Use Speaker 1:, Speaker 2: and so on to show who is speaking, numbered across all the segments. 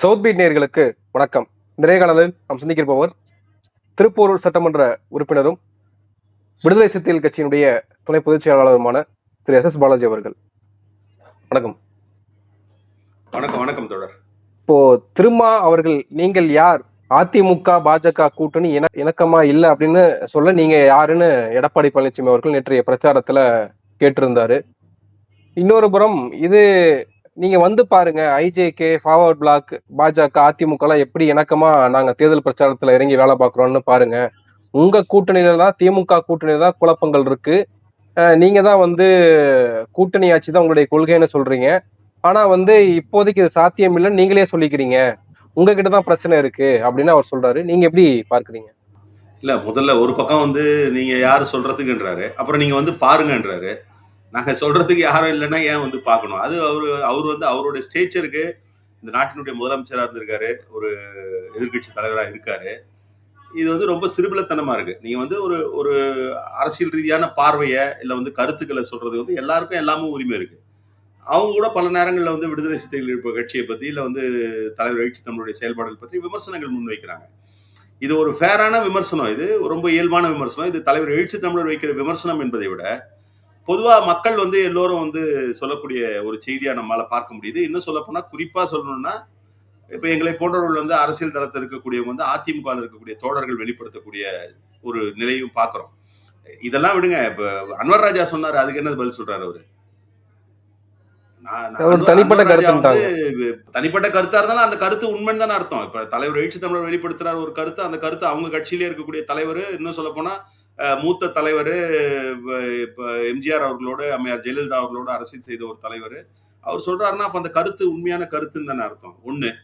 Speaker 1: South beat நேயர்களுக்கு வணக்கம். இந்த நேர்காணலில் நாம் சந்திக்கிருப்பவர் திருப்பூர் சட்டமன்ற உறுப்பினரும் விடுதலை சிறுத்தைகள் கட்சியினுடைய துணை பொதுச் செயலாளருமான திரு எஸ் எஸ் பாலாஜி அவர்கள். வணக்கம்.
Speaker 2: வணக்கம் வணக்கம் தொடர்
Speaker 1: இப்போ திருமா அவர்கள் நீங்கள் யார்? அதிமுக பாஜக கூட்டணி இண இணக்கமா இல்லை அப்படின்னு சொல்ல நீங்க யாருன்னு எடப்பாடி பழனிசாமி அவர்கள் நேற்றைய பிரச்சாரத்துல கேட்டிருந்தாரு. இன்னொரு புறம் இது நீங்க வந்து பாருங்க ஐஜேகே ஃபார்வர்ட் பிளாக் பாஜக அதிமுக எல்லாம் எப்படி இணக்கமா நாங்க தேர்தல் பிரச்சாரத்துல இறங்கி வேலை பார்க்கறோம்னு பாருங்க. உங்க கூட்டணியில தான் திமுக கூட்டணியில தான் குழப்பங்கள் இருக்கு. நீங்க தான் வந்து கூட்டணி ஆட்சி தான் உங்களுடைய கொள்கைன்னு சொல்றீங்க. ஆனா வந்து இப்போதைக்கு இது சாத்தியம் இல்லைன்னு நீங்களே சொல்லிக்கிறீங்க. உங்ககிட்ட தான் பிரச்சனை இருக்கு அப்படின்னு அவர் சொல்றாரு. நீங்க எப்படி பார்க்குறீங்க?
Speaker 2: இல்ல முதல்ல ஒரு பக்கம் வந்து நீங்க யாரு சொல்றதுக்குன்றாரு. அப்புறம் நீங்க வந்து பாருங்கன்றாரு. நாங்க சொல்றதுக்கு யாரும் இல்லைன்னா ஏன் வந்து பார்க்கணும்? அது அவரு அவர் வந்து அவருடைய ஸ்டேச்சருக்கு இந்த நாட்டினுடைய முதலமைச்சராக இருந்திருக்காரு. ஒரு எதிர்க்கட்சி தலைவராக இருக்காரு. இது வந்து ரொம்ப சிறுபிளத்தனமா இருக்கு. நீங்க வந்து ஒரு ஒரு அரசியல் ரீதியான பார்வையை இல்லை வந்து கருத்துக்களை சொல்றது வந்து எல்லாருக்கும் எல்லாமும் உரிமை இருக்கு. அவங்க கூட பல நேரங்களில் வந்து விடுதலை சிறுத்தைகள் கட்சியை பற்றி இல்லை வந்து தலைவர் எழுச்சி தமிழுடைய செயல்பாடுகள் பற்றி விமர்சனங்கள் முன்வைக்கிறாங்க. இது ஒரு ஃபேரான விமர்சனம். இது ரொம்ப இயல்பான விமர்சனம். இது தலைவர் எழுச்சி தமிழர் வைக்கிற விமர்சனம் என்பதை விட பொதுவா மக்கள் வந்து எல்லோரும் வந்து சொல்லக்கூடிய ஒரு செய்தியா நம்மளால பார்க்க முடியுது. இன்னும் சொல்ல போனா குறிப்பா சொல்லணும்னா இப்ப எங்களை போன்றவர்கள் வந்து அரசியல் தளத்தில் இருக்கக்கூடியவங்க வந்து அதிமுக இருக்கக்கூடிய தோழர்கள் வெளிப்படுத்தக்கூடிய ஒரு நிலையும் பார்க்கிறோம் இதெல்லாம் விடுங்க. இப்ப அன்வர் ராஜா சொன்னாரு அதுக்கு என்ன பதில் சொல்றாரு அவரு?
Speaker 1: தனிப்பட்ட.
Speaker 2: வந்து தனிப்பட்ட கருத்தா இருந்தாலும் அந்த கருத்து உண்மைன்னு தானே அர்த்தம். இப்ப தலைவர் எழுச்சி தமிழர் வெளிப்படுத்துறாரு ஒரு கருத்து அந்த கருத்து அவங்க கட்சியிலே இருக்கக்கூடிய தலைவர். இன்னும் சொல்ல போனா மூத்த தலைவர் இப்போ எம்ஜிஆர் அவர்களோட அம்மையார் ஜெயலலிதா அவர்களோட அரசியல் செய்த ஒரு தலைவர். அவர் சொல்கிறாருன்னா அப்போ அந்த கருத்து உண்மையான கருத்துன்னு தானே அர்த்தம். ஒன்று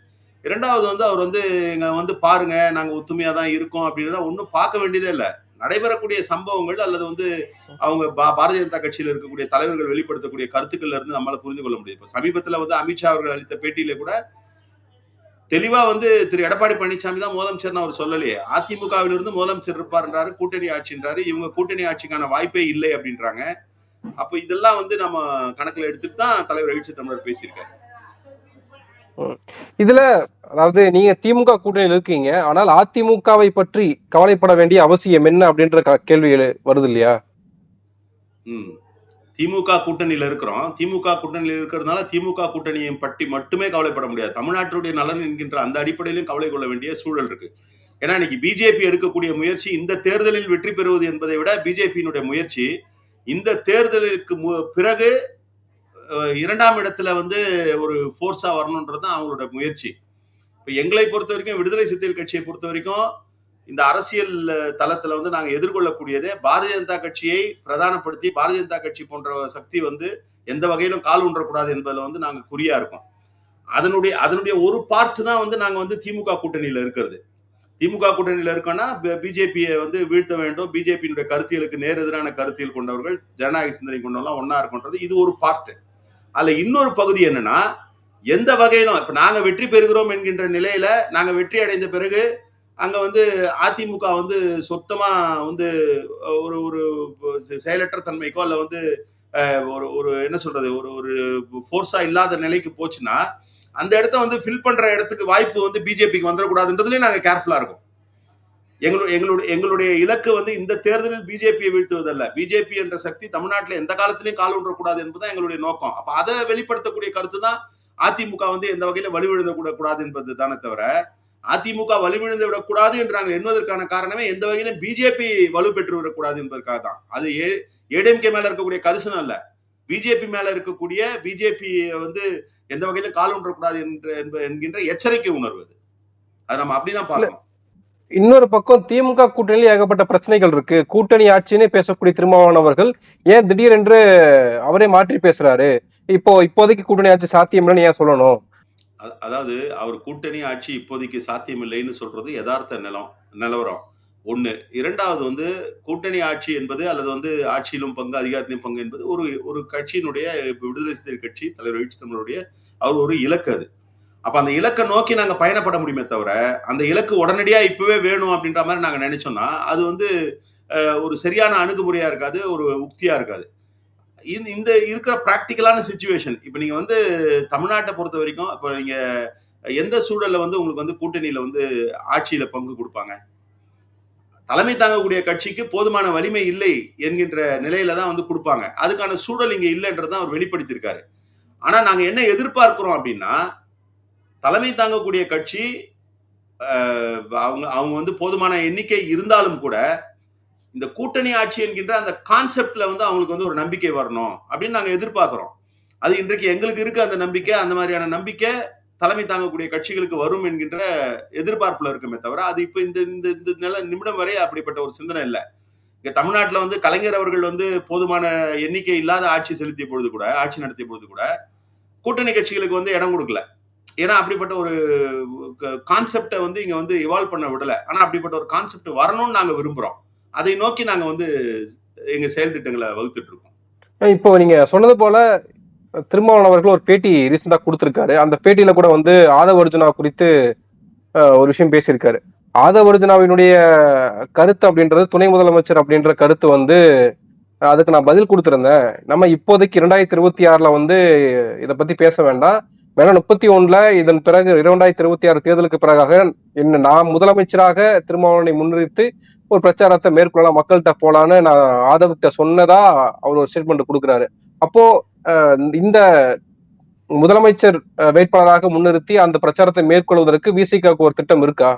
Speaker 2: இரண்டாவது வந்து அவர் வந்து எங்க வந்து பாருங்க நாங்கள் ஒத்துமையாக தான் இருக்கோம் அப்படின்றத ஒன்றும் பார்க்க வேண்டியதே இல்லை. நடைபெறக்கூடிய சம்பவங்கள் அல்லது வந்து அவங்க பா- பாரதிய ஜனதா கட்சியில் இருக்கக்கூடிய தலைவர்கள் வெளிப்படுத்தக்கூடிய கருத்துக்கள்ல இருந்து நம்மளால புரிந்து கொள்ள முடியுது. இப்போ சமீபத்தில் வந்து அமித்ஷா அவர்கள் அளித்த பேட்டியில கூட தெளிவா வந்து திரு எடப்பாடி பழனிசாமி தான் முதலமைச்சர்னு அவர் சொல்லலையே. அதிமுகவிலிருந்து இருந்து முதலமைச்சர் இருப்பாருன்றாரு கூட்டணி ஆட்சின்றாரு. இவங்க கூட்டணி ஆட்சிக்கான வாய்ப்பே இல்லை அப்படின்றாங்க. அப்ப இதெல்லாம் வந்து நம்ம கணக்குல எடுத்துட்டு தான் தலைவர் எழுச்சி தமிழர் பேசியிருக்காரு.
Speaker 1: இதுல அதாவது நீங்க திமுக கூட்டணியில் இருக்கீங்க. ஆனால் அதிமுகவை பற்றி கவலைப்பட வேண்டிய அவசியம் என்ன அப்படின்ற கேள்வி வருது இல்லையா.
Speaker 2: திமுக கூட்டணியில் இருக்கிறோம். திமுக கூட்டணியில் இருக்கிறதுனால திமுக கூட்டணியை பற்றி மட்டுமே கவலைப்பட முடியாது. தமிழ்நாட்டுடைய நலன் என்கின்ற அந்த அடிப்படையிலும் கவலை கொள்ள வேண்டிய சூழல் இருக்கு. ஏன்னா இன்னைக்கு பிஜேபி எடுக்கக்கூடிய முயற்சி இந்த தேர்தலில் வெற்றி பெறுவது என்பதை விட பிஜேபியினுடைய முயற்சி இந்த தேர்தலுக்கு மு- பிறகு இரண்டாம் இடத்துல வந்து ஒரு ஃபோர்ஸா வரணுன்றது தான் அவங்களோட முயற்சி. இப்போ எங்களை பொறுத்த வரைக்கும் விடுதலை சிறுத்தைகள் கட்சியை பொறுத்த வரைக்கும் இந்த அரசியல் தளத்துல வந்து நாங்க எதிர்கொள்ளக்கூடியதே பாரதிய ஜனதா கட்சியை பிரதானப்படுத்தி பாரதிய ஜனதா கட்சி போன்ற சக்தி வந்து எந்த வகையிலும் கால் ஊன்றக்கூடாது என்பதுல வந்து நாங்க குறியா இருக்கோம். அதனுடைய அதனுடைய ஒரு பார்ட் தான் வந்து நாங்க வந்து திமுக கூட்டணியில இருக்கிறது. திமுக கூட்டணியில இருக்கோம்னா பிஜேபியை வந்து வீழ்த்த வேண்டும். பிஜேபியினுடைய கருத்தியலுக்கு நேர் எதிரான கருத்தியல் கொண்டவர்கள் ஜனநாயக சிந்தனை கொண்டவங்களாம் ஒன்னா இருக்குன்றது இது ஒரு பார்ட் அதுல இன்னொரு பகுதி என்னன்னா எந்த வகையிலும் இப்ப நாங்க வெற்றி பெறுகிறோம் என்கின்ற நிலையில நாங்க வெற்றி அடைந்த பிறகு அங்க வந்து அதிமுக வந்து சொத்தமா வந்து ஒரு ஒரு செயலற்ற தன்மைக்கோ அல்ல வந்து ஒரு ஒரு என்ன சொல்றது ஒரு ஒரு ஃபோர்ஸா இல்லாத நிலைக்கு போச்சுன்னா அந்த இடத்த வந்து ஃபில் பண்ற இடத்துக்கு வாய்ப்பு வந்து பிஜேபிக்கு வந்துடக்கூடாதுன்றதுலேயும் நாங்க கேர்ஃபுல்லா இருக்கோம். எங்களுடைய எங்களுடைய எங்களுடைய இலக்கு வந்து இந்த தேர்தலில் பிஜேபியை வீழ்த்துவதல்ல. பிஜேபி என்ற சக்தி தமிழ்நாட்டில் எந்த காலத்திலையும் கால் ஊன்றக்கூடாது என்பதுதான் எங்களுடைய நோக்கம். அப்ப அதை வெளிப்படுத்தக்கூடிய கருத்து தான் அதிமுக வந்து எந்த வகையில வலுவிழுந்த கூட கூடாது என்பது தானே தவிர அதிமுக வலுவிழுந்து விடக்கூடாது என்று நாங்கள் எண்ணுவதற்கான காரணமே எந்த வகையிலும் பிஜேபி வலு பெற்று விடக்கூடாது என்பதற்காக தான். அது ஏ ஏடிஎம்கே மேல இருக்கக்கூடிய கரிசனம் அல்ல. பிஜேபி மேல இருக்கக்கூடிய பிஜேபி வந்து எந்த வகையிலும் கால் ஊன்றக்கூடாது என்ற என்கின்ற எச்சரிக்கை உணர்வு அது. நம்ம அப்படிதான் பார்க்கணும்.
Speaker 1: இன்னொரு பக்கம் திமுக கூட்டணியில் ஏகப்பட்ட பிரச்சனைகள் இருக்கு. கூட்டணி ஆட்சின்னு பேசக்கூடிய திருமாவளவன் அவர்கள் ஏன் திடீரென்று அவரே மாற்றி பேசுறாரு? இப்போ இப்போதைக்கு கூட்டணி ஆட்சி சாத்தியம் இல்லைன்னு ஏன் சொல்லணும்?
Speaker 2: அ- அதாவது அவர் கூட்டணி ஆட்சி இப்போதைக்கு சாத்தியமில்லைன்னு சொல்றது யதார்த்த நிலம் நிலவரம். ஒன்று இரண்டாவது வந்து கூட்டணி ஆட்சி என்பது அல்லது வந்து ஆட்சியிலும் பங்கு அதிகாரத்திலும் பங்கு என்பது ஒரு ஒரு கட்சியினுடைய இப்ப விடுதலை சிறுத்தைகள் கட்சி தலைவர் எழுச்சி தமிழருடைய அவர் ஒரு இலக்கு அது. அப்ப அந்த இலக்கை நோக்கி நாங்க பயணப்பட முடியுமே தவிர அந்த இலக்கு உடனடியா இப்பவே வேணும் அப்படின்ற மாதிரி நாங்க நினைச்சோம்னா அது வந்து அஹ், ஒரு சரியான அணுகுமுறையா இருக்காது ஒரு உக்தியா இருக்காது. இந்த- இந்த இருக்கிற ப்ராக்டிக்கலான சுச்சுவேஷன் இப்போ நீங்கள் வந்து தமிழ்நாட்டை பொறுத்த வரைக்கும் இப்போ நீங்கள் எந்த சூழலில் வந்து உங்களுக்கு வந்து கூட்டணியில் வந்து ஆட்சியில் பங்கு கொடுப்பாங்க? தலைமை தாங்கக்கூடிய கட்சிக்கு போதுமான வலிமை இல்லை என்கின்ற நிலையில தான் வந்து கொடுப்பாங்க. அதுக்கான சூழல் இங்கே இல்லைன்றதான் அவர் வெளிப்படுத்தியிருக்காரு. ஆனால் நாங்கள் என்ன எதிர்பார்க்கிறோம் அப்படின்னா தலைமை தாங்கக்கூடிய கட்சி அவங்க அவங்க வந்து போதுமான எண்ணிக்கை இருந்தாலும் கூட இந்த கூட்டணி ஆட்சி என்கின்ற அந்த கான்செப்ட்ல வந்து அவங்களுக்கு வந்து ஒரு நம்பிக்கை வரணும் அப்படின்னு நாங்க எதிர்பார்க்கிறோம். அது இன்றைக்கு எங்களுக்கு இருக்க அந்த நம்பிக்கை அந்த மாதிரியான நம்பிக்கை தலைமை தாங்கக்கூடிய கட்சிகளுக்கு வரும் என்கின்ற எதிர்பார்ப்புல இருக்குமே தவிர அது இப்ப இந்த இந்த இந்த நில நிமிடம் வரை அப்படிப்பட்ட ஒரு சிந்தனை இல்லை. இங்க தமிழ்நாட்டில் வந்து கலைஞர் அவர்கள் வந்து போதுமான எண்ணிக்கை இல்லாத ஆட்சி செலுத்திய பொழுது கூட ஆட்சி நடத்திய பொழுது கூட கூட்டணி கட்சிகளுக்கு வந்து இடம் கொடுக்கல. ஏன்னா அப்படிப்பட்ட ஒரு கான்செப்டை வந்து இங்க வந்து இவால்வ் பண்ண விடல. ஆனா அப்படிப்பட்ட ஒரு கான்செப்ட் வரணும்னு நாங்க விரும்புறோம். அதை நோக்கி நாங்க வந்து எங்க செயல் திட்டங்களை வகுத்துட்டு இருக்கோம்
Speaker 1: இப்போ நீங்க சொன்னது போல திருமாவளவன் அவர்கள் ஒரு பேட்டி ரீசெண்டா கொடுத்திருக்காரு. அந்த பேட்டியில கூட வந்து ஆதவ அர்ஜுனா குறித்து ஒரு விஷயம் பேசியிருக்காரு. ஆதவ அர்ஜுனாவினுடைய கருத்து அப்படின்றது துணை முதலமைச்சர் அப்படின்ற கருத்து வந்து அதுக்கு நான் பதில் கொடுத்துருந்தேன். நம்ம இப்போதைக்கு இரண்டாயிரத்தி இருபத்தி ஆறுல வந்து இதை பத்தி பேச வேண்டாம். வேணா முப்பத்தி ஒண்ணுல இதன் பிறகு இரண்டாயிரத்தி இருபத்தி ஆறு தேர்தலுக்கு பிறகாக என்ன நான் முதலமைச்சராக திருமாவளவனை முன்னிறுத்தி ஒரு பிரச்சாரத்தை மேற்கொள்ளலாம். மக்கள்கிட்ட போலான்னு நான் ஆதவ்கிட்ட சொன்னதா அவர் ஒரு ஸ்டேட்மெண்ட் கொடுக்குறாரு. அப்போ அஹ், இந்த முதலமைச்சர் வேட்பாளராக முன்னிறுத்தி அந்த பிரச்சாரத்தை மேற்கொள்வதற்கு விசிகாக்கு ஒரு திட்டம் இருக்கா?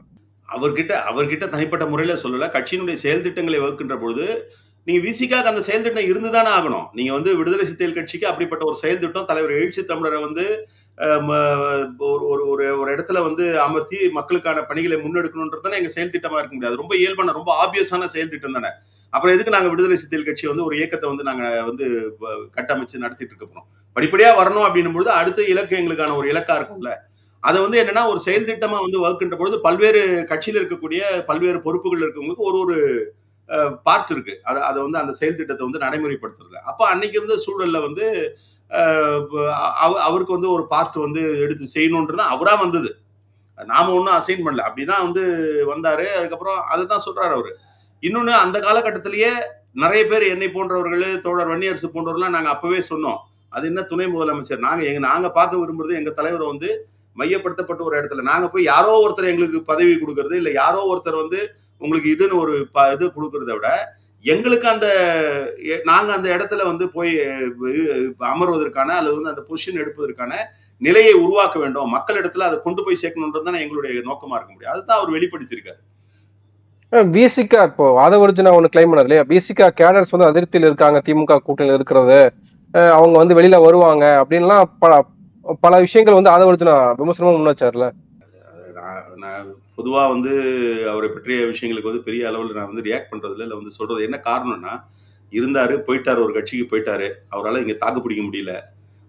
Speaker 2: அவர்கிட்ட அவர்கிட்ட தனிப்பட்ட முறையில சொல்லல. கட்சியினுடைய செயல் திட்டங்களை வகுக்கின்ற பொழுது நீங்க விசிக்காக அந்த செயல் திட்டம் இருந்துதானே ஆகணும். நீங்க வந்து விடுதலை சிறுத்தைகள் கட்சிக்கு அப்படிப்பட்ட ஒரு செயல் திட்டம் தலைவர் எழுச்சி தமிழரை வந்து ஒரு ஒரு ஒரு ஒரு இடத்துல வந்து அமர்த்தி மக்களுக்கான பணிகளை முன்னெடுக்கணுன்றது தானே எங்க செயல் திட்டமா இருக்க முடியாது. ரொம்ப இயல்பான ரொம்ப ஆபியஸான செயல் திட்டம் தானே. அப்புறம் எதுக்கு நாங்க விடுதலை சிறுத்தைகள் கட்சி வந்து ஒரு இயக்கத்தை வந்து நாங்க வந்து கட்டமைச்சு நடத்திட்டு இருக்கோம் படிப்படியா வரணும் அப்படின்னும் பொழுது அடுத்த இலக்கு எங்களுக்கான ஒரு இலக்கா இருக்கும்ல. அதை வந்து என்னன்னா ஒரு செயல் திட்டமா வந்து வகுக்கின்ற பொழுது பல்வேறு கட்சியில் இருக்கக்கூடிய பல்வேறு பொறுப்புகள் இருக்கவங்களுக்கு ஒரு ஒரு பார்ட் இருக்கு. அதை அதை வந்து அந்த செயல் திட்டத்தை வந்து நடைமுறைப்படுத்துறது அப்போ அன்னைக்கு இருந்த சூழல்ல வந்து அவருக்கு வந்து ஒரு பார்ட் வந்து எடுத்து செய்யணுன்றது அவராக வந்தது. நாம் ஒன்றும் அசைன் பண்ணல. அப்படிதான் வந்து வந்தார். அதுக்கப்புறம் அதை தான் சொல்கிறார் அவர். இன்னொன்று அந்த காலகட்டத்திலேயே நிறைய பேர் என்னை போன்றவர்கள் தோழர் வன்னியரசு போன்றவர்கள்லாம் நாங்கள் அப்போவே சொன்னோம். அது என்ன துணை முதலமைச்சர்? நாங்கள் எங்கள் நாங்கள் பார்க்க விரும்புறது எங்கள் தலைவரை வந்து மையப்படுத்தப்பட்ட ஒரு இடத்துல. நாங்கள் போய் யாரோ ஒருத்தர் எங்களுக்கு பதவி கொடுக்கறது இல்லை யாரோ ஒருத்தர் வந்து உங்களுக்கு இதுன்னு ஒரு ப- இது கொடுக்கறத விட எங்களுக்கு அந்த எ- நாங்க அந்த இடத்துல வந்து போய் அமர்வதற்கான அல்லது வந்து அந்த பொசிஷன் எடுப்பதற்கான நிலையை உருவாக்க வேண்டும். மக்கள் இடத்துல அதை கொண்டு போய் சேர்க்கணுன்றது தான் எங்களுடைய நோக்கமா இருக்க முடியும். அதுதான் அவர் வெளிப்படுத்தியிருக்காரு.
Speaker 1: பிசிகா இப்போ ஆதவர்ஜுனா ஒன்று கிளைம் பண்ணது இல்லையா? பிசிகா கேடர்ஸ் வந்து அதிருப்தியில் இருக்காங்க திமுக கூட்டணியில் இருக்கிறது. அவங்க வந்து வெளியில வருவாங்க அப்படின்லாம் பல பல விஷயங்கள் வந்து ஆதவர்ஜுனா விமர்சனமா முன் வச்சார்ல.
Speaker 2: நான் பொதுவாக வந்து அவரை பற்றிய விஷயங்களுக்கு வந்து பெரிய அளவில் நான் வந்து ரியாக்ட் பண்ணுறதில்ல இல்லை வந்து சொல்கிறது என்ன காரணம்னா இருந்தார் போயிட்டார் ஒரு கட்சிக்கு போயிட்டார். அவரால் இங்கே தாக்கு பிடிக்க முடியல.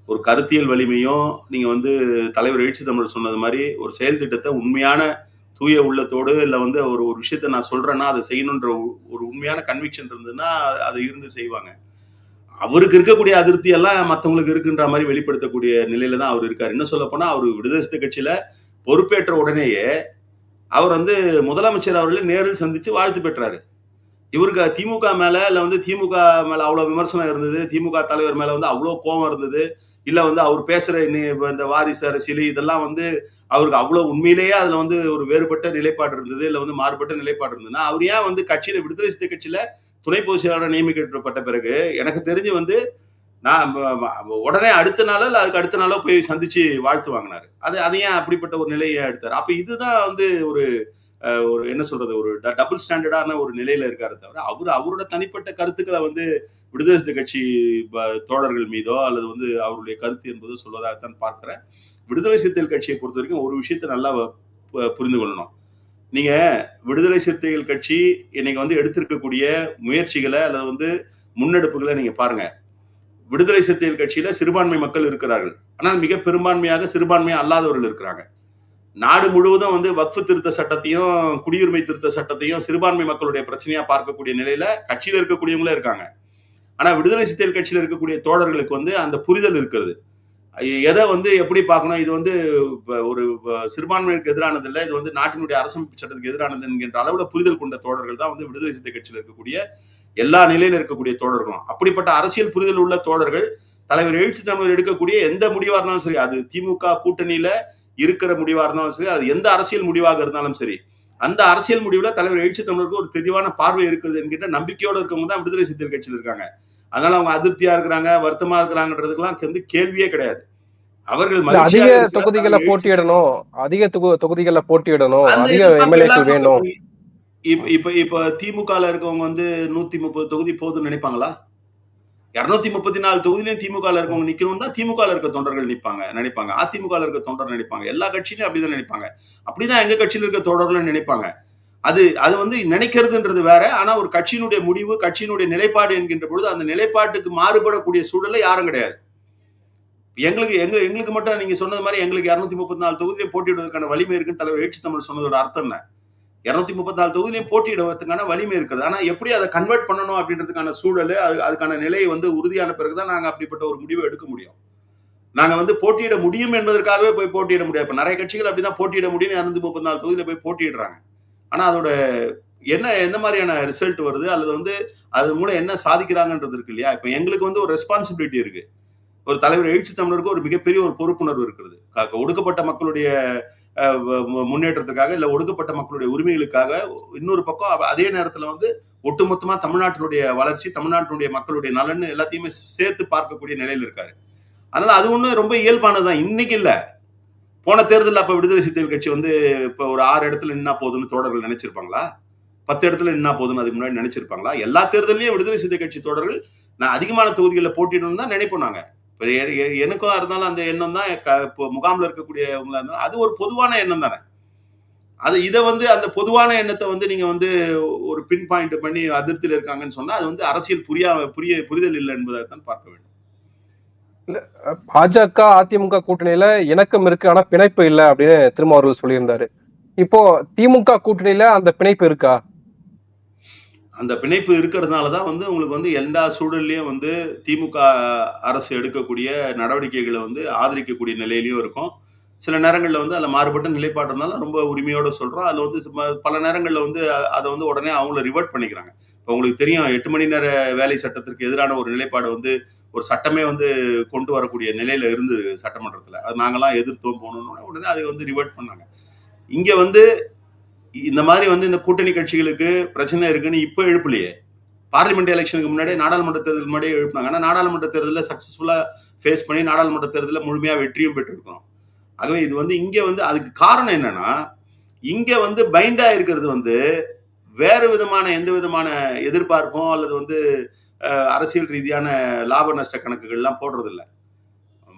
Speaker 2: ஒரு கருத்தியல் வலிமையும் நீங்கள் வந்து தலைவர் எழுச்சி தமிழ் சொன்னது மாதிரி ஒரு செயல் திட்டத்தை உண்மையான தூய உள்ளத்தோடு இல்லை வந்து ஒரு ஒரு விஷயத்த நான் சொல்கிறேன்னா அதை செய்யணுன்ற ஒரு- உண்மையான கன்விக்ஷன் இருந்ததுன்னா அதை இருந்து செய்வாங்க. அவருக்கு இருக்கக்கூடிய அதிருப்தி எல்லாம் மற்றவங்களுக்கு இருக்குன்ற மாதிரி வெளிப்படுத்தக்கூடிய நிலையில தான் அவர் இருக்கார். என்ன சொல்ல போனால் அவர் விடுதலை கட்சியில் பொறுப்பேற்ற உடனேயே அவர் வந்து முதலமைச்சர் அவர்களை நேரில் சந்திச்சு வாழ்த்து பெற்றாரு. இவருக்கு திமுக மேல இல்ல வந்து திமுக மேல அவ்வளவு விமர்சனம் இருந்தது திமுக தலைவர் மேல வந்து அவ்வளவு கோபம் இருந்தது இல்ல வந்து அவர் பேசுற இந்த வாரிசு அரசியல் இதெல்லாம் வந்து அவருக்கு அவ்வளவு உண்மையிலேயே அதுல வந்து ஒரு வேறுபட்ட நிலைப்பாடு இருந்தது இல்ல வந்து மாறுபட்ட நிலைப்பாடு இருந்ததுன்னா அவர் ஏன் வந்து கட்சியில விடுதலை சித்த கட்சியில துணை பொதுச் செயலாளர் நியமிக்கப்பட்ட பிறகு எனக்கு தெரிஞ்சு வந்து நான் உடனே அடுத்த நாளோ இல்லை அதுக்கு அடுத்த நாளோ போய் சந்திச்சு வாழ்த்து வாங்கினாரு. அது அது ஏன் அப்படிப்பட்ட ஒரு நிலையை எடுத்தார். அப்ப இதுதான் வந்து ஒரு ஒரு என்ன சொல்றது ஒரு டபுள் ஸ்டாண்டர்டான ஒரு நிலையில இருக்காரு தவிர அவர் அவரோட தனிப்பட்ட கருத்துக்களை வந்து விடுதலை கட்சி ப- தோழர்கள் மீதோ அல்லது வந்து அவருடைய கருத்து என்பதோ சொல்வதாகத்தான் பார்க்கிறேன். விடுதலை சிறுத்தைகள் கட்சியை பொறுத்த வரைக்கும் ஒரு விஷயத்தை நல்லா புரிந்து கொள்ளணும். நீங்க விடுதலை சிறுத்தைகள் கட்சி இன்னைக்கு வந்து எடுத்திருக்கக்கூடிய முயற்சிகளை அல்லது வந்து முன்னெடுப்புகளை நீங்க பாருங்க. விடுதலை சிறுத்தைகள் கட்சியில சிறுபான்மை மக்கள் இருக்கிறார்கள். ஆனால் மிக பெரும்பான்மையாக சிறுபான்மை அல்லாதவர்கள் இருக்கிறாங்க. நாடு முழுவதும் வந்து வக்ஃபு திருத்த சட்டத்தையும் குடியுரிமை திருத்த சட்டத்தையும் சிறுபான்மை மக்களுடைய பிரச்சனையா பார்க்கக்கூடிய நிலையில கட்சியில இருக்கக்கூடியவங்களே இருக்காங்க. ஆனா விடுதலை சிறுத்தைகள் கட்சியில இருக்கக்கூடிய தோழர்களுக்கு வந்து அந்த புரிதல் இருக்கிறது. எதை வந்து எப்படி பார்க்கணும்? இது வந்து ஒரு இப்ப சிறுபான்மையினருக்கு எதிரானது இல்லை. இது வந்து நாட்டினுடைய அரசமைப்பு சட்டத்துக்கு எதிரானது என்கின்ற அளவுல புரிதல் கொண்ட தோழர்கள் தான் வந்து விடுதலை சிறுத்தை கட்சியில் இருக்கக்கூடிய எல்லா நிலையில இருக்கக்கூடிய தோழர்களும். அப்படிப்பட்ட அரசியல் புரிதல் உள்ள தோழர்கள் தலைவர் எழுச்சி தமிழர் எடுக்கக்கூடிய எந்த முடிவா இருந்தாலும் சரி அது திமுக கூட்டணியில இருக்கிற முடிவா இருந்தாலும் சரி அது எந்த அரசியல் முடிவாக இருந்தாலும் சரி அந்த அரசியல் முடிவுல தலைவர் எழுச்சி தமிழருக்கு ஒரு தெளிவான பார்வை இருக்குது என்கிட்ட நம்பிக்கையோட இருக்கவங்க தான் விடுதலை சிறுத்தைகள் கட்சியில் இருக்காங்க. அதனால அவங்க அதிருப்தியா இருக்கிறாங்க வருத்தமா இருக்கிறாங்கிறதுக்கெல்லாம் வந்து கேள்வியே கிடையாது. அவர்கள்
Speaker 1: அதிக தொகுதிகளை போட்டியிடணும். அதிக தொகு- தொகுதிகளை போட்டியிடணும். அதிக எம்எல்ஏக்கள் வேணும்.
Speaker 2: இப்ப இப்ப இப்ப திமுகவில் இருக்கவங்க வந்து நூத்தி முப்பது தொகுதி போதும்னு நினைப்பாங்களா? இருநூத்தி முப்பத்தி நாலு தொகுதியிலையும் திமுக இருக்கவங்க நிக்கணும் தான் திமுக இருக்க தொண்டர்கள் நிற்பாங்க நினைப்பாங்க. அதிமுக இருக்க தொண்டர் நினைப்பாங்க. எல்லா கட்சியிலும் அப்படிதான் நினைப்பாங்க. அப்படிதான் எங்க கட்சியில இருக்க தொண்டர்களும் நினைப்பாங்க. அது அது வந்து நினைக்கிறதுன்றது வேற. ஆனா ஒரு கட்சியினுடைய முடிவு கட்சியினுடைய நிலைப்பாடு என்கின்ற பொழுது அந்த நிலைப்பாட்டுக்கு மாறுபடக்கூடிய சூழல்ல யாரும் கிடையாது. எங்களுக்கு எங்க எங்களுக்கு மட்டும் நீங்க சொன்னது மாதிரி எங்களுக்கு இரநூத்தி முப்பத்தி நாலு தொகுதியிலும் போட்டியிடுவதற்கான வலிமை இருக்குன்னு தலைவர் ஏற்றி தமிழ் சொன்னதோட அர்த்தம் என்ன? இரநூத்தி முப்பத்தி நாலு தொகுதியிலையும் போட்டியிடுவதற்கான வலிமை இருக்குது. ஆனால் எப்படி அதை கன்வெர்ட் பண்ணணும் அப்படின்றதுக்கான சூழல் அது அதுக்கான நிலை வந்து உறுதியான பிறகுதான் நாங்கள் அப்படிப்பட்ட ஒரு முடிவை எடுக்க முடியும். நாங்கள் வந்து போட்டியிட முடியும் என்பதற்காகவே போய் போட்டியிட முடியாது. இப்போ நிறைய கட்சிகள் அப்படி தான் போட்டியிட முடியும்னு இரநூத்தி முப்பத்தி நாலு தொகுதியில் போய் போட்டியிடுறாங்க. ஆனால் அதோட என்ன என்ன மாதிரியான ரிசல்ட் வருது? அல்லது வந்து அது மூலம் என்ன சாதிக்கிறாங்கன்றது இருக்கு இல்லையா? இப்போ எங்களுக்கு வந்து ஒரு ரெஸ்பான்சிபிலிட்டி இருக்குது ஒரு தலைவர் எழுச்சி தமிழருக்கு ஒரு மிகப்பெரிய ஒரு பொறுப்புணர்வு இருக்கிறது. ஒடுக்கப்பட்ட மக்களுடைய முன்னேற்றத்துக்காக இல்லை ஒடுக்கப்பட்ட மக்களுடைய உரிமைகளுக்காக இன்னொரு பக்கம் அதே நேரத்தில் வந்து ஒட்டுமொத்தமாக தமிழ்நாட்டினுடைய வளர்ச்சி தமிழ்நாட்டினுடைய மக்களுடைய நலன் எல்லாத்தையுமே சேர்த்து பார்க்கக்கூடிய நிலையில் இருக்காரு. அதனால அது ஒன்றும் ரொம்ப இயல்பானதுதான். இன்னைக்கு இல்லை. போன தேர்தலில் அப்போ விடுதலை சிறுத்தைகள் கட்சி வந்து இப்போ ஒரு ஆறு இடத்துல நின்னா போதுன்னு தோழர்கள் நினைச்சிருப்பாங்களா? பத்து இடத்துல நின்னா போதுன்னு அதுக்கு முன்னாடி நினைச்சிருப்பாங்களா? எல்லா தேர்தலையும் விடுதலை சிறுத்தை கட்சி தோழர்கள் நான் அதிகமான தொகுதிகளில் போட்டிடணும்னு தான் நினைப்போம் நாங்கள் இப்போ எனக்கும் இருந்தாலும் அந்த எண்ணம் தான் க- இப்போ முகாமில் இருக்கக்கூடியவங்களா இருந்தாலும் அது ஒரு பொதுவான எண்ணம் தானே. அது இதை வந்து அந்த பொதுவான எண்ணத்தை வந்து நீங்கள் வந்து ஒரு பின் பாயிண்ட் பண்ணி அதிருப்தியில் இருக்காங்கன்னு சொன்னால் அது வந்து அரசியல் புரியா புரிய புரிதல் இல்லை என்பதை தான் பார்க்க வேண்டும்.
Speaker 1: பாஜக அதிமுக கூட்டணியில இணக்கம் இருக்கு ஆனா பிணைப்பு இல்லை அப்படின்னு திரும்ப அவர்கள் சொல்லியிருந்தாரு. இப்போ திமுக கூட்டணியில அந்த பிணைப்பு இருக்கா?
Speaker 2: அந்த பிணைப்பு இருக்கிறதுனால தான் வந்து உங்களுக்கு வந்து எல்லா சூழல்லையும் வந்து திமுக அரசு எடுக்கக்கூடிய நடவடிக்கைகளை வந்து ஆதரிக்கக்கூடிய நிலையிலையும் இருக்கும். சில நேரங்களில் வந்து அதில் மாறுபட்ட நிலைப்பாடு இருந்தாலும் ரொம்ப உரிமையோடு சொல்கிறோம் அதில் வந்து சும்மா- பல நேரங்களில் வந்து அதை வந்து உடனே அவங்கள ரிவர்ட் பண்ணிக்கிறாங்க. இப்போ உங்களுக்கு தெரியும் எட்டு மணி நேர வேலை சட்டத்திற்கு எதிரான ஒரு நிலைப்பாடு வந்து ஒரு சட்டமே வந்து கொண்டு வரக்கூடிய நிலையில் இருந்தது சட்டமன்றத்தில். அது நாங்களாம் எதிர்த்தோம் போகணுன்னு உடனே அதை வந்து ரிவர்ட் பண்ணாங்க. இங்கே வந்து இந்த மாதிரி வந்து இந்த கூட்டணி கட்சிகளுக்கு பிரச்சனை இருக்குன்னு இப்போ எழுப்பலையே. பார்லிமெண்ட் எலெக்ஷனுக்கு முன்னாடி நாடாளுமன்ற தேர்தல் முன்னாடியே எழுப்பினாங்க. ஆனால் நாடாளுமன்ற தேர்தலில் சக்ஸஸ்ஃபுல்லாக ஃபேஸ் பண்ணி நாடாளுமன்ற தேர்தலில் முழுமையாக வெற்றியும் பெற்றிருக்கோம். ஆகவே இது வந்து இங்கே வந்து அதுக்கு காரணம் என்னன்னா இங்கே வந்து பைண்டாக இருக்கிறது வந்து வேறு விதமான எந்த விதமான எதிர்பார்ப்பும் அல்லது வந்து அரசியல் ரீதியான லாப நஷ்ட கணக்குகள்லாம் போடுறதில்ல.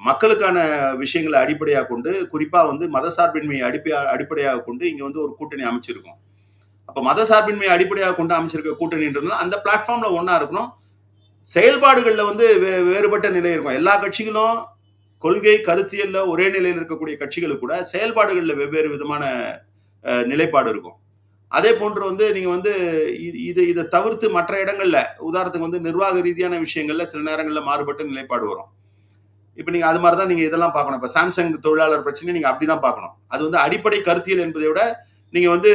Speaker 2: மக்களுக்கான விஷயங்களை அடிப்படையாக கொண்டு குறிப்பாக வந்து மதசார்பின்மையை அடிப்படையா அடிப்படையாக கொண்டு இங்கே வந்து ஒரு கூட்டணி அமைச்சிருக்கோம். மத மதசார்பின்மையை அடிப்படையாக கொண்டு அமைச்சிருக்க கூட்டணின்றதுனால அந்த பிளாட்ஃபார்மில் ஒன்றா இருக்கணும். செயல்பாடுகளில் வந்து வே- வேறுபட்ட நிலை இருக்கும். எல்லா கட்சிகளும் கொள்கை கருத்தியல்ல ஒரே நிலையில் இருக்கக்கூடிய கட்சிகளுக்கு கூட செயல்பாடுகளில் வெவ்வேறு விதமான நிலைப்பாடு இருக்கும். அதே போன்று வந்து நீங்கள் வந்து இது இதை தவிர்த்து மற்ற இடங்களில் உதாரணத்துக்கு வந்து நிர்வாக ரீதியான விஷயங்களில் சில நேரங்களில் மாறுபட்ட நிலைப்பாடு வரும். இப்போ நீங்க அது மாதிரி தான் நீங்க இதெல்லாம் பார்க்கணும். இப்போ சாம்சங் தொழிலாளர் பிரச்சனை நீங்க அப்படிதான் பார்க்கணும். அது வந்து அடிப்படை கருத்தியல் என்பதை விட நீங்க வந்து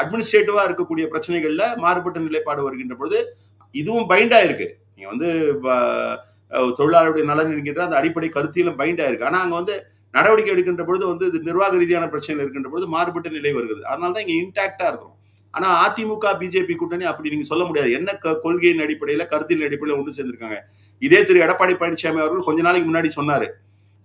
Speaker 2: அட்மினிஸ்ட்ரேட்டிவா இருக்கக்கூடிய பிரச்சனைகள்ல மாறுபட்ட நிலைப்பாடு வருகின்ற பொழுது இதுவும் பைண்ட் இருக்கு நீங்க வந்து தொழிலாளருடைய நலன் என்கின்ற அந்த அடிப்படை கருத்தியிலும் பைண்ட் இருக்கு ஆனா அங்க வந்து நடவடிக்கை எடுக்கின்ற பொழுது வந்து இது நிர்வாக ரீதியான பிரச்சனை இருக்கின்ற பொழுது மாறுபட்ட நிலை வருகிறது. அதனால தான் இங்க இன்டாக்டா இருக்கும் ஆனா அதிமுக பிஜேபி கூட்டணி அப்படி நீங்க சொல்ல முடியாது. என்ன கொள்கையின் அடிப்படையில கருத்தின் அடிப்படையில ஒன்று சேர்ந்திருக்காங்க. இதே திரு. எடப்பாடி பழனிசாமி அவர்கள் கொஞ்ச நாளைக்கு முன்னாடி சொன்னாரு.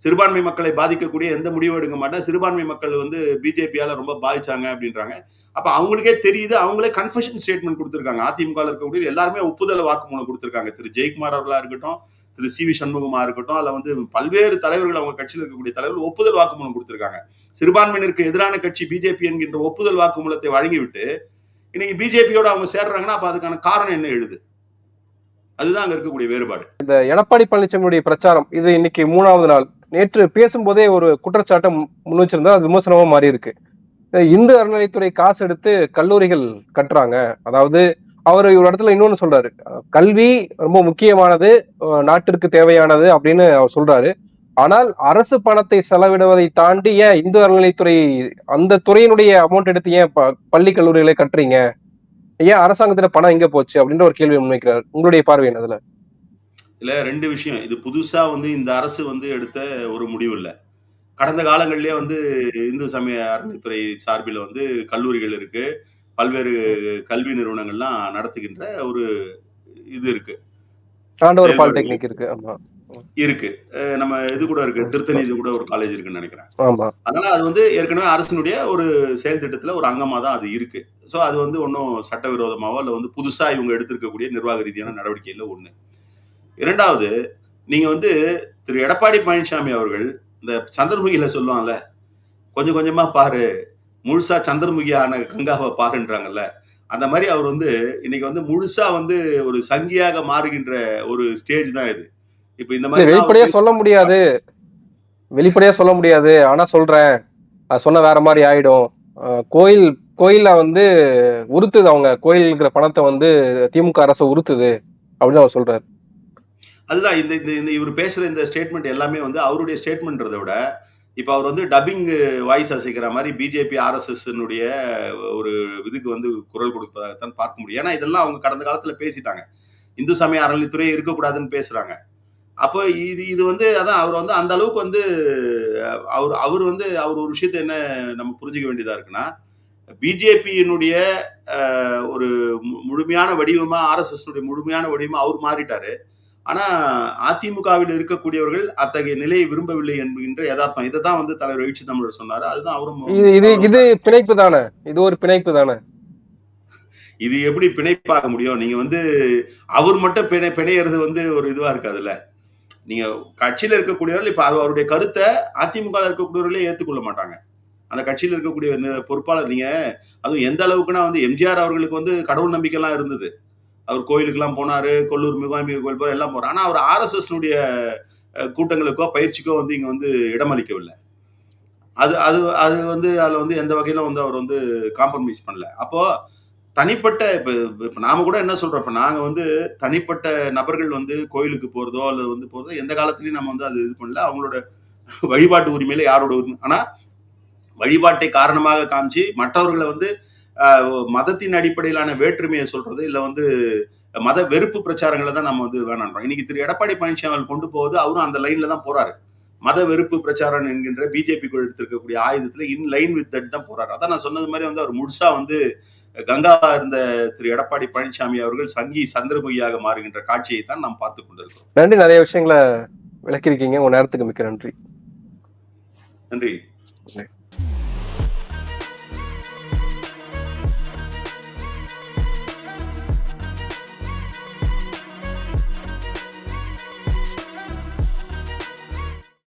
Speaker 2: சிறுபான்மை மக்களை பாதிக்கக்கூடிய எந்த முடிவும் எடுக்க மாட்டேன் சிறுபான்மை மக்கள் வந்து பிஜேபியால ரொம்ப பாதிச்சாங்க அப்படின்றாங்க. அப்ப அவங்களுக்கே தெரியுது அவங்களே கன்ஃபெஷன் ஸ்டேட்மெண்ட் கொடுத்திருக்காங்க. அதிமுக இருக்கக்கூடிய எல்லாருமே ஒப்புதல் வாக்குமூலம் கொடுத்திருக்காங்க. திரு. ஜெயக்குமார் அவர்களா இருக்கட்டும் திரு. சி. வி. சண்முகமா இருக்கட்டும் அல்ல வந்து பல்வேறு தலைவர்கள் அவங்க கட்சியில் இருக்கக்கூடிய தலைவர்கள் ஒப்புதல் வாக்குமூலம் கொடுத்துருக்காங்க. சிறுபான்மையினருக்கு எதிரான கட்சி பிஜேபி என்கின்ற ஒப்புதல் வாக்குமூலத்தை வழங்கிவிட்டு இன்னைக்கு பிஜேபியோட அவங்க சேர்றாங்கன்னா அப்ப அதுக்கான காரணம் என்ன எழுது? அதுதான் அங்க இருக்கக்கூடிய வேறுபாடு.
Speaker 1: இந்த எடப்பாடி பழனிசாமியுடைய பிரச்சாரம் இது இன்னைக்கு மூணாவது நாள். நேற்று பேசும்போதே ஒரு குற்றச்சாட்டை முன் வச்சிருந்தா அது விமர்சனமா மாறி இருக்கு இந்து அறநிலையத்துறை காசு எடுத்து கல்லூரிகள் கட்டுறாங்க. அதாவது அவர் ஒரு இடத்துல இன்னொன்னு சொல்றாரு. கல்வி ரொம்ப முக்கியமானது நாட்டிற்கு தேவையானது அப்படின்னு அவர் சொல்றாரு. ஆனால் அரசு பணத்தை செலவிடுவதை தாண்டி ஏன் இந்து அறநிலைத்துறை அந்த துறையினுடைய அமௌண்ட் எடுத்து ஏன் பள்ளி கல்லூரிகளை கட்டுறீங்க? ஏன் அரசாங்கத்துல பணம் எங்க போச்சு? அப்படின்ற ஒரு கேள்வி முன்வைக்கிறார். உங்களுடைய பார்வை என்ன அதுல?
Speaker 2: இல்ல ரெண்டு விஷயம். இது புதுசா வந்து இந்த அரசு வந்து எடுத்த ஒரு முடிவு இல்ல. கடந்த காலங்கள்லயே வந்து இந்து சமய அறநிலைத்துறை சார்பில் வந்து கல்லூரிகள் இருக்கு. பல்வேறு கல்வி நிறுவனங்கள்லாம் நடத்துகின்ற ஒரு இது இருக்கு.
Speaker 1: ஆண்டவர் பாலிடெக்னிக் இருக்கு. ஆமா.
Speaker 2: இருக்கு. நம்ம இது கூட இருக்கு. திருத்தணி இது கூட ஒரு காலேஜ் இருக்குன்னு நினைக்கிறேன். அதனால அது வந்து ஏற்கனவே அரசினுடைய ஒரு செயல் திட்டத்துல ஒரு அங்கமா தான் அது இருக்கு. ஸோ அது வந்து ஒன்றும் சட்டவிரோதமாவோ இல்லை வந்து புதுசா இவங்க எடுத்திருக்கக்கூடிய நிர்வாக ரீதியான நடவடிக்கையில ஒண்ணு. இரண்டாவது நீங்க வந்து திரு. எடப்பாடி பழனிசாமி அவர்கள் இந்த சந்திரமுகியில சொல்லுவாங்கல்ல கொஞ்சம் கொஞ்சமா பாரு முழுசா சந்திரமுகியான கங்காவை பாருன்றாங்கல்ல. அந்த மாதிரி அவர் வந்து இன்னைக்கு வந்து முழுசா வந்து ஒரு சங்கியாக மாறுகின்ற ஒரு ஸ்டேஜ் தான் இது. இப்ப இந்த மாதிரி
Speaker 1: வெளிப்படையா சொல்ல முடியாது. வெளிப்படையா சொல்ல முடியாது. ஆனா சொல்றேன். சொன்ன வேற மாதிரி ஆயிடும். கோயில் கோயில்ல வந்து உறுத்துது அவங்க. கோயில் இருக்கிற பணத்தை வந்து திமுக அரசு உறுத்துது அப்படின்னு அவர் சொல்றாரு.
Speaker 2: அதுதான் இந்த இந்த இந்த இவர் பேசுற இந்த ஸ்டேட்மெண்ட் எல்லாமே வந்து அவருடைய ஸ்டேட்மெண்ட்றதை விட இப்போ அவர் வந்து டப்பிங் வாய்ஸ் அசைக்கிற மாதிரி பிஜேபி ஆர்எஸ்எஸ்னுடைய ஒரு இதுக்கு வந்து குரல் கொடுப்பதாகத்தான் பார்க்க முடியும். ஏன்னா இதெல்லாம் அவங்க கடந்த காலத்துல பேசிட்டாங்க. இந்து சமய அறநிலைத்துறை இருக்கக்கூடாதுன்னு பேசுறாங்க. அப்போ இது இது வந்து அதான் அவர் வந்து அந்த அளவுக்கு வந்து அவர் அவர் வந்து அவர் ஒரு விஷயத்தை என்ன நம்ம புரிஞ்சுக்க வேண்டியதா இருக்குன்னா பிஜேபியினுடைய ஒரு முழுமையான வடிவமா ஆர்எஸ்எஸ் முழுமையான வடிவமா அவர் மாறிட்டாரு. ஆனா அதிமுகவில் இருக்கக்கூடியவர்கள் அத்தகைய நிலையை விரும்பவில்லை என்கின்ற யதார்த்தம். இதை தான் வந்து தலைவர் எழுச்சி தமிழர் சொன்னாரு. அதுதான் அவரும்
Speaker 1: இது இது இது பிணைப்பு தானே? இது ஒரு பிணைப்பு தானே?
Speaker 2: இது எப்படி பிணைப்பாக முடியும்? நீங்க வந்து அவர் மட்டும் பிணை பிணையிறது வந்து ஒரு இதுவா இருக்காதுல்ல? நீங்க கட்சியில இருக்கக்கூடியவர்கள் இப்ப அது அவருடைய கருத்தை அதிமுக இருக்கக்கூடியவர்களே ஏத்துக்கொள்ள மாட்டாங்க. அந்த கட்சியில இருக்கக்கூடிய பொறுப்பாளர் நீங்க அதுவும் எந்த அளவுக்குன்னா வந்து எம்ஜிஆர் அவர்களுக்கு வந்து கடவுள் நம்பிக்கை எல்லாம் இருந்தது. அவர் கோயிலுக்கெல்லாம் போனாரு கொல்லூர் மிகாமிக கோயில் போற எல்லாம் போறாரு. ஆனா அவர் ஆர்எஸ்எஸ் கூட்டங்களுக்கோ பயிற்சிக்கோ வந்து இங்க வந்து இடமளிக்கவில்லை. அது அது அது வந்து அதுல வந்து எந்த வகையிலும் வந்து அவர் வந்து காம்ப்ரமைஸ் பண்ணல. அப்போ தனிப்பட்ட இப்போ இப்போ நாம கூட என்ன சொல்றோம்? இப்போ நாங்கள் வந்து தனிப்பட்ட நபர்கள் வந்து கோயிலுக்கு போகிறதோ அல்லது வந்து போகிறதோ எந்த காலத்துலையும் நம்ம வந்து அது இது பண்ணல. அவங்களோட வழிபாட்டு உரிமையில யாரோட உரிமை? ஆனால் வழிபாட்டை காரணமாக காமிச்சு மற்றவர்களை வந்து மதத்தின் அடிப்படையிலான வேற்றுமையை சொல்றது இல்லை வந்து மத வெறுப்பு பிரச்சாரங்களை தான் நம்ம வந்து வேணான்றோம். இன்னைக்கு திரு. எடப்பாடி பழனிசாமி அவர்கள் கொண்டு போவது அவரும் அந்த லைன்ல தான் போறாரு. மத வெறுப்பு பிரச்சாரம் என்கின்ற பிஜேபி எடுத்திருக்கக்கூடிய ஆயுதத்துல இன் லைன் வித் தட் தான் போறாரு. அதான் நான் சொன்னது மாதிரி வந்து அவர் முழுசா வந்து கங்கா இருந்த திரு எடப்பாடி பழனிசாமி அவர்கள் சங்கி சந்திரமுகியாக மாறுகின்ற காட்சியை தான் நாம் பார்த்து கொண்டிருக்கிறோம்.
Speaker 1: நன்றி. நிறைய விஷயங்களை விளக்கியிருக்கீங்க. உங்க நேரத்துக்கு மிக்க நன்றி.
Speaker 2: நன்றி.